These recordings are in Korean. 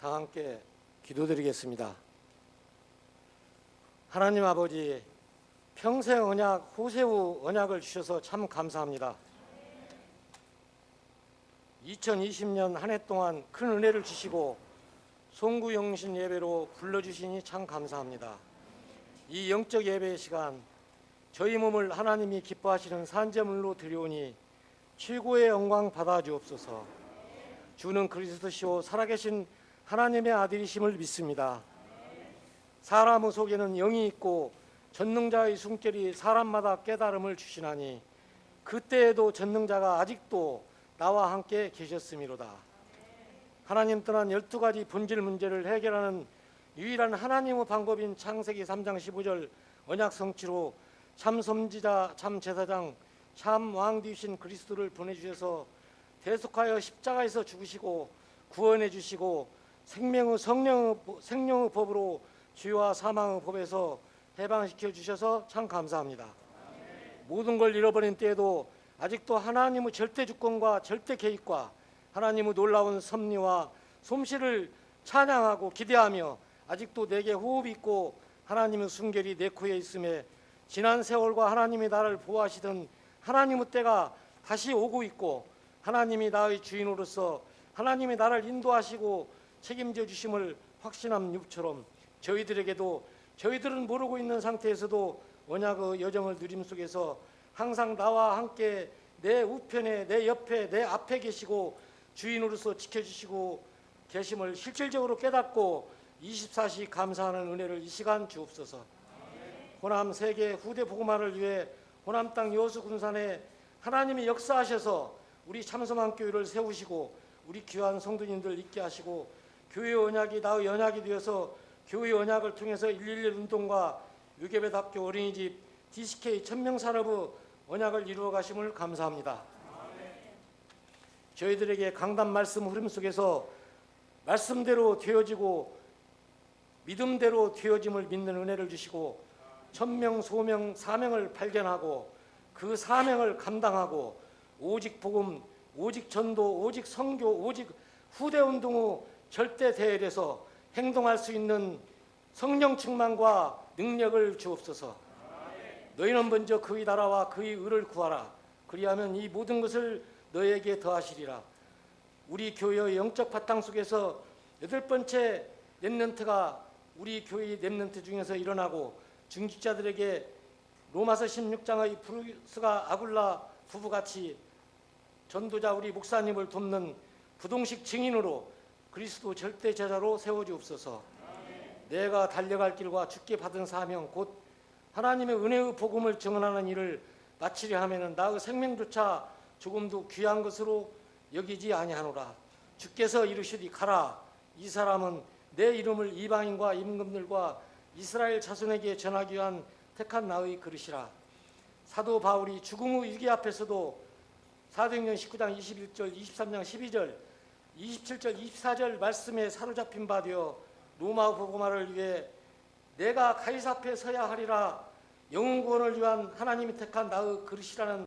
다 함께 기도드리겠습니다. 하나님 아버지 평생 언약 호세우 언약을 주셔서 참 감사합니다. 2020년 한 해 동안 큰 은혜를 주시고 송구 영신 예배로 불러주시니 참 감사합니다. 이 영적 예배의 시간 저희 몸을 하나님이 기뻐하시는 산재물로 드려오니 최고의 영광 받아 주옵소서. 주는 그리스도시오 살아계신 하나님의 아들이심을 믿습니다. 사람 속에는 영이 있고 전능자의 숨결이 사람마다 깨달음을 주시나니 그때에도 전능자가 아직도 나와 함께 계셨음이로다. 하나님 떠난 열두 가지 본질 문제를 해결하는 유일한 하나님의 방법인 창세기 3장 15절 언약 성취로 참 섬지자 참 제사장 참 왕 되신 그리스도를 보내 주셔서 대속하여 십자가에서 죽으시고 구원해 주시고 생명의 성령의 생명의 법으로 죄와 사망의 법에서 해방시켜 주셔서 참 감사합니다. 모든 걸 잃어버린 때에도 아직도 하나님의 절대 주권과 절대 개입과 하나님의 놀라운 섭리와 솜씨를 찬양하고 기대하며 아직도 내게 호흡이 있고 하나님의 순결이 내 코에 있음에 지난 세월과 하나님이 나를 보호하시던 하나님의 때가 다시 오고 있고 하나님이 나의 주인으로서 하나님이 나를 인도하시고 책임져 주심을 확신함 잎처럼 저희들에게도 저희들은 모르고 있는 상태에서도 언약의 여정을 누림 속에서 항상 나와 함께 내 우편에 내 옆에 내 앞에 계시고 주인으로서 지켜주시고 계심을 실질적으로 깨닫고 24시 감사하는 은혜를 이 시간 주옵소서. 호남 세계 후대 복음화를 위해 호남 땅 여수 군산에 하나님이 역사하셔서 우리 참소만 교회를 세우시고 우리 귀한 성도님들 있게 하시고 교회 언약이 나의 언약이 되어서 교회 언약을 통해서 111 운동과 유개배학교 어린이집 DCK 천명산업의 언약을 이루어 가심을 감사합니다. 저희들에게 강단 말씀 흐름 속에서 말씀대로 되어지고 믿음대로 되어짐을 믿는 은혜를 주시고 천명 소명 사명을 발견하고 그 사명을 감당하고 오직 복음 오직 전도 오직 선교 오직 후대 운동의 절대 대열에서 행동할 수 있는 성령 충만과 능력을 주옵소서. 너희는 먼저 그의 나라와 그의 의를 구하라. 그리하면 이 모든 것을 너에게 더하시리라. 우리 교회의 영적 바탕 속에서 여덟 번째 렘넌트가 우리 교회의 렘넌트 중에서 일어나고 중직자들에게 로마서 16장의 브루스가 아굴라 부부같이 전도자 우리 목사님을 돕는 부동식 증인으로 그리스도 절대 제자로 세워주옵소서. 내가 달려갈 길과 죽게 받은 사명 곧 하나님의 은혜의 복음을 증언하는 일을 마치려 하면은 나의 생명조차 조금도 귀한 것으로 여기지 아니하노라. 주께서 이르시리 가라. 이 사람은 내 이름을 이방인과 임금들과 이스라엘 자손에게 전하기 위한 택한 나의 그릇이라. 사도 바울이 죽음의 위기 앞에서도 사도행전 19장 21절, 23장 12절, 27절, 24절 말씀에 사로잡힌 바 되어 로마 복음화를 위해 내가 가이사 앞에 서야 하리라. 영혼 구원을 위한 하나님이 택한 나의 그릇이라는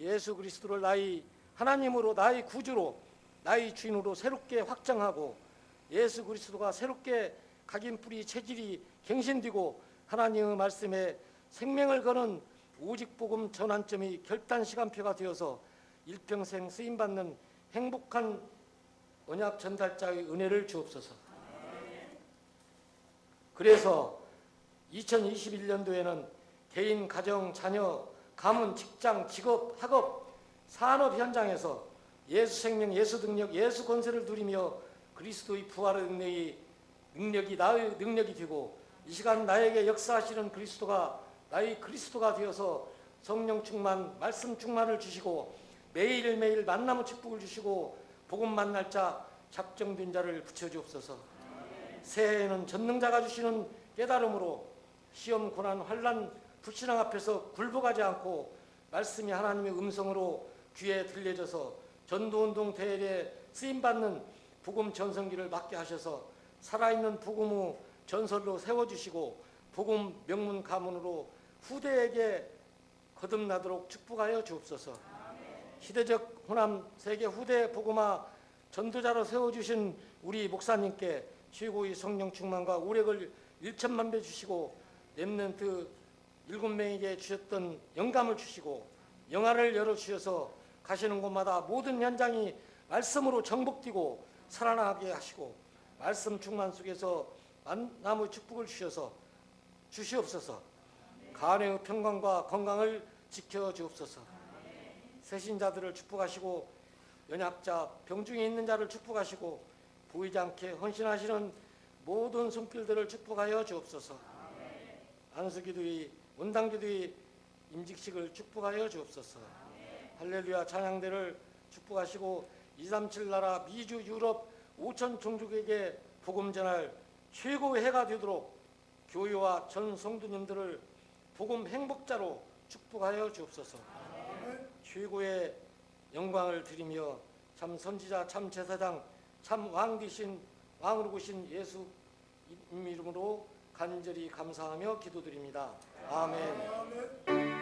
예수 그리스도를 나의 하나님으로 나의 구주로 나의 주인으로 새롭게 확정하고 예수 그리스도가 새롭게 각인 뿌리 체질이 갱신되고 하나님의 말씀에 생명을 거는 오직 복음 전환점이 결단 시간표가 되어서 일평생 쓰임 받는 행복한 언약 전달자의 은혜를 주옵소서. 그래서 2021년도에는 개인, 가정, 자녀, 가문, 직장, 직업, 학업, 산업 현장에서 예수 생명, 예수 능력, 예수 권세를 누리며 그리스도의 부활의 능력이 능력이 나의 능력이 되고 이 시간 나에게 역사하시는 그리스도가 나의 그리스도가 되어서 성령 충만, 말씀 충만을 주시고 매일매일 만남의 축복을 주시고 복음 만날 자 작정된 자를 붙여 주옵소서. 새해에는 전능자가 주시는 깨달음으로 시험 고난 환란 불신앙 앞에서 굴복하지 않고 말씀이 하나님의 음성으로 귀에 들려져서 전도운동 대회에 쓰임받는 복음 전성기를 맡게 하셔서 살아있는 복음의 전설로 세워주시고 복음 명문 가문으로 후대에게 거듭나도록 축복하여 주옵소서. 시대적 호남 세계 후대 복음화 전도자로 세워주신 우리 목사님께 최고의 성령 충만과 오력을 일천만 배 주시고 렘넌트 일곱 명에게 주셨던 영감을 주시고 영화를 열어 주셔서 가시는 곳마다 모든 현장이 말씀으로 정복되고 살아나게 하시고 말씀 충만 속에서 만남의 축복을 주셔서 주시옵소서. 가은의 평강과 건강을 지켜 주옵소서. 새신자들을 축복하시고 연약자, 병중에 있는 자를 축복하시고 보이지 않게 헌신하시는 모든 손길들을 축복하여 주옵소서. 안수기도의 원당기도의 임직식을 축복하여 주옵소서. 할렐루야 찬양대를 축복하시고 237 나라 미주 유럽 5천 종족에게 복음 전할 최고의 해가 되도록 교회와 전 성도님들을 복음 행복자로 축복하여 주옵소서. 최고의 영광을 드리며 참 선지자 참 제사장 참 왕 되신 왕으로 오신 예수 이름으로 간절히 감사하며 기도드립니다. 아멘.